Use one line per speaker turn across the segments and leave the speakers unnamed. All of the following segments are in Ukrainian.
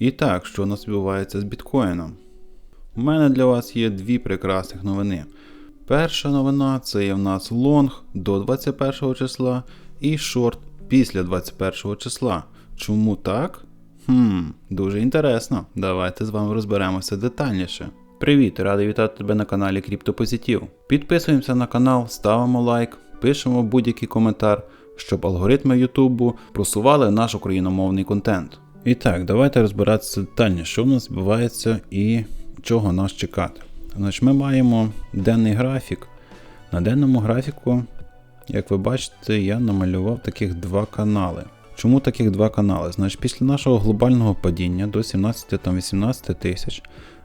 І так, що у нас відбувається з біткоїном? У мене для вас є дві прекрасних новини. Перша новина це є в нас лонг до 21 числа і шорт після 21 числа. Чому так? Хм, дуже інтересно. Давайте з вами розберемося детальніше. Привіт, радий вітати тебе на каналі Криптопозитив. Підписуємося на канал, ставимо лайк, пишемо будь-який коментар, щоб алгоритми Ютубу просували наш україномовний контент. І так, давайте розбиратися детальніше, що в нас відбувається і чого нас чекати. Значить, ми маємо денний графік. На денному графіку, як ви бачите, я намалював таких два канали. Чому таких два канали? Значить, після нашого глобального падіння до 17-18 тисяч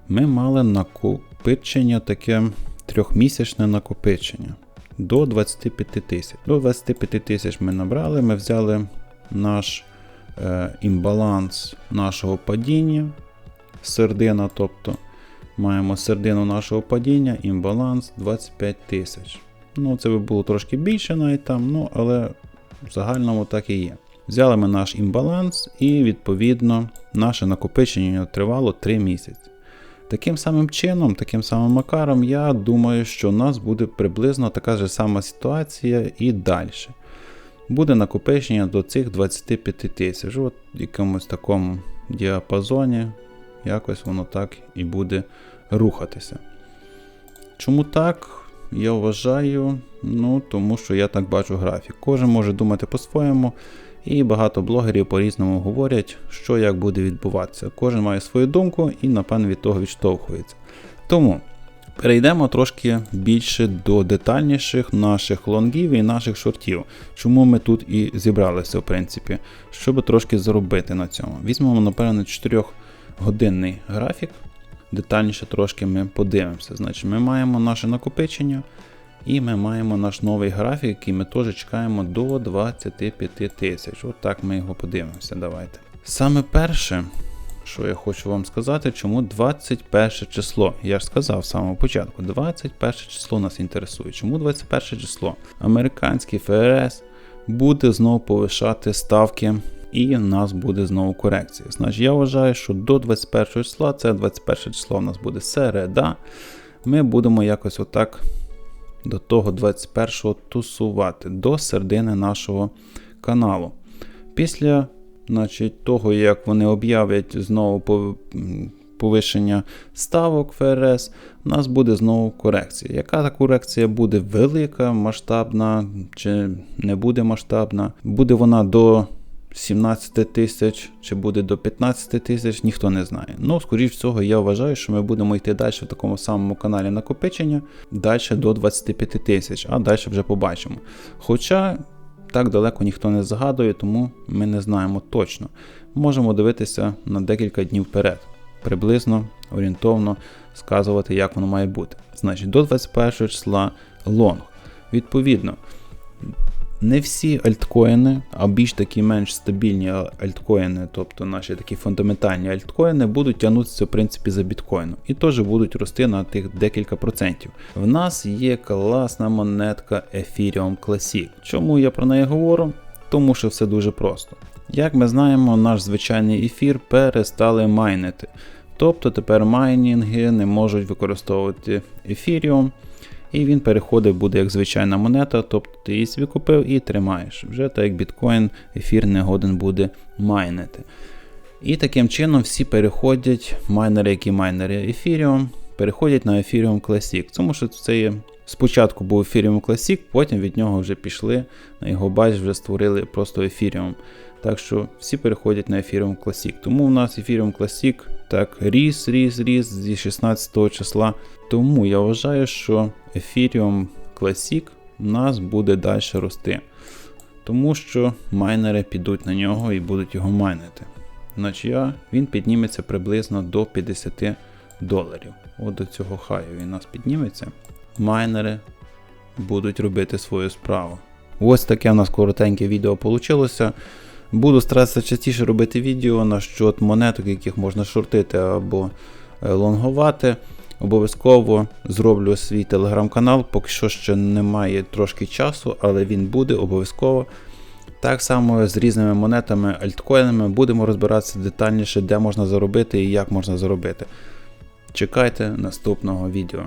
ми мали накопичення таке трьохмісячне накопичення до 25 тисяч. До 25 тисяч ми набрали, ми взяли наш імбаланс нашого падіння, сердина, тобто маємо середину нашого падіння, імбаланс 25 тисяч. Ну, це би було трошки більше навіть там, ну, але в загальному так і є. Взяли ми наш імбаланс і, відповідно, наше накопичення тривало 3 місяці. Таким самим чином, таким самим макаром, я думаю, що у нас буде приблизно така ж сама ситуація і далі. Буде накопичення до цих 25 тисяч. От в якомусь такому діапазоні, якось воно так і буде рухатися. Чому так? Я вважаю, ну, тому що я так бачу графік. Кожен може думати по-своєму, і багато блогерів по-різному говорять, що як буде відбуватися. Кожен має свою думку і, напевно, від того відштовхується. Тому перейдемо трошки більше до детальніших наших лонгів і наших шортів. Чому ми тут і зібралися, в принципі, щоб трошки заробити на цьому. Візьмемо, напевно, 4-годинний графік. Детальніше трошки ми подивимося. Значить, ми маємо наше накопичення. І ми маємо наш новий графік, який ми теж чекаємо до 25 тисяч. От так ми його подивимося. Давайте. Саме перше, що я хочу вам сказати, чому 21 число. Я ж сказав з самого початку, 21 число нас інтересує. Чому 21 число? Американський ФРС буде знову повишати ставки. І в нас буде знову корекція. Значить, я вважаю, що до 21 числа, це 21 число у нас буде середа. Ми будемо якось отак до того 21-го тусувати до середини нашого каналу. Після значить, того, як вони об'являть знову повищення ставок ФРС, у нас буде знову корекція. Яка та корекція буде велика, масштабна чи не буде масштабна? Буде вона до 17 тисяч чи буде до 15 тисяч, ніхто не знає. Ну, скоріш всього, я вважаю, що ми будемо йти далі в такому самому каналі накопичення, далі до 25 тисяч, а далі вже побачимо. Хоча так далеко ніхто не згадує, тому ми не знаємо точно. Можемо дивитися на декілька днів вперед, приблизно орієнтовно сказувати, як воно має бути. Значить, до 21 числа лонг. Відповідно. Не всі альткоїни, а більш такі менш стабільні альткоїни, тобто наші такі фундаментальні альткоїни, будуть тягнутися в принципі за біткоїном і теж будуть рости на тих декілька процентів. В нас є класна монетка Ethereum Classic. Чому я про неї говорю? Тому що все дуже просто. Як ми знаємо, наш звичайний ефір перестали майнити. Тобто тепер майнінги не можуть використовувати Ethereum. І він переходить, буде як звичайна монета, тобто ти її собі купив і тримаєш. Вже так як біткоін, ефір не годен буде майнити. І таким чином всі переходять, майнери, які майнери Ethereum, переходять на Ethereum Classic. Тому що це є. Спочатку був Ethereum Classic, потім від нього вже пішли, на його базі вже створили просто Ethereum. Так що всі переходять на Ethereum Classic. Тому у нас Ethereum Classic так ріс, ріс, ріс зі 16 числа. Тому я вважаю, що Ethereum Classic у нас буде далі рости. Тому що майнери підуть на нього і будуть його майнити. Значить, він підніметься приблизно до 50 доларів. От до цього хаю він у нас підніметься. Майнери будуть робити свою справу. Ось таке у нас коротеньке відео вийшло. Буду старатися частіше робити відео на щодо монеток, яких можна шортити або е, лонгувати. Обов'язково зроблю свій телеграм-канал, поки що ще немає трошки часу, але він буде обов'язково. Так само з різними монетами, альткоїнами будемо розбиратися детальніше, де можна заробити і як можна заробити. Чекайте наступного відео.